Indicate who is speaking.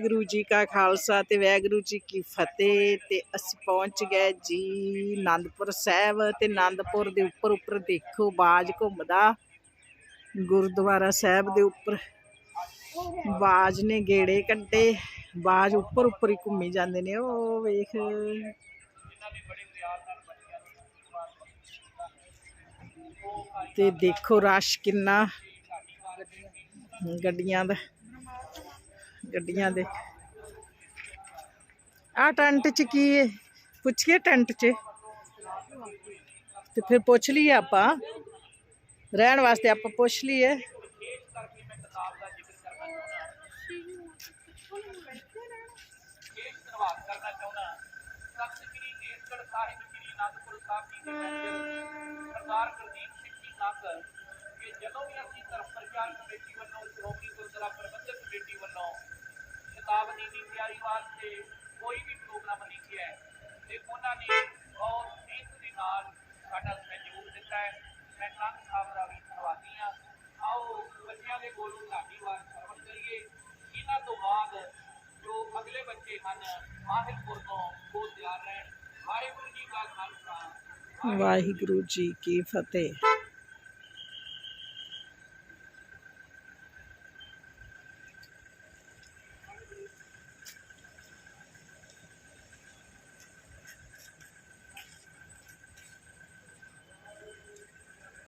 Speaker 1: ਵਾਹਿਗੁਰੂ ਜੀ ਕਾ ਖਾਲਸਾ ਤੇ ਵਾਹਿਗੁਰੂ ਜੀ ਕੀ ਫਤਿਹ। ਤੇ ਅਸੀਂ ਪਹੁੰਚ ਗਏ ਜੀ ਆਨੰਦਪੁਰ ਸਾਹਿਬ ਤੇ ਆਨੰਦਪੁਰ ਦੇ ਉੱਪਰ ਉੱਪਰ ਦੇਖੋ ਬਾਜ ਘੁੰਮਦਾ। ਗੁਰਦੁਆਰਾ ਸਾਹਿਬ ਦੇ ਉੱਪਰ ਬਾਜ ਨੇ ਗੇੜੇ ਕੱਢੇ। ਬਾਜ ਉੱਪਰ ਉੱਪਰ ਹੀ ਘੁੰਮੀ ਜਾਂਦੇ ਨੇ। ਉਹ ਵੇਖ। ਤੇ ਦੇਖੋ ਰਸ਼ ਕਿੰਨਾ। ਗੱਡੀਆਂ ਦਾ। ਗੱਡੀਆਂ ਦੇ। ਆ ਟੈਂਟ ਚ ਕੀ ਹੈ ਪੁੱਛੀਏ ਟੈਂਟ ਚ। ਤੇ ਫਿਰ ਪੁੱਛ ਲਈਏ ਆਪਾਂ। ਰਹਿਣ ਵਾਸਤੇ ਆਪਾਂ ਪੁੱਛ ਲਈਏ।
Speaker 2: ਸਾਹਿਬ ਜੀ ਦੇ ਸਰਦਾਰ ਗੁਰਦੀਪ ਸਿੰਘ ਜੀ ਸੰਗ ਤਿਆਰੀ ਵਾਸਤੇ ਕੋਈ ਵੀ ਪ੍ਰੋਗਰਾਮ ਲਿਖਿਆ ਹੈ ਤੇ ਉਹਨਾਂ ਨੇ ਬਹੁਤ ਮਿਹਨਤ ਦੇ ਨਾਲ ਸਾਡਾ ਸਹਿਯੋਗ ਦਿੱਤਾ ਹੈ ਮੈਂ ਕੰਨ ਸਾਹਿਬ ਦਾ ਵੀ ਧੰਨਵਾਦੀ ਹਾਂ ਆਓ ਬੱਚਿਆਂ ਦੇ ਕੋਲੋਂ ਲਾਡੀ ਵਾਰ ਸਰਵਣ ਕਰੀਏ ਇਹਨਾਂ ਤੋਂ ਬਾਅਦ ਜੋ ਅਗਲੇ ਬੱਚੇ ਹਨ ਮਾਹਿਲਪੁਰ ਤੋਂ ਉਹ ਤਿਆਰ ਰਹਿਣ ਵਾਹਿਗੁਰੂ ਜੀ ਕਾ ਖਾਲਸਾ
Speaker 1: ਵਾਹਿਗੁਰੂ ਜੀ ਕੀ ਫਤਿਹ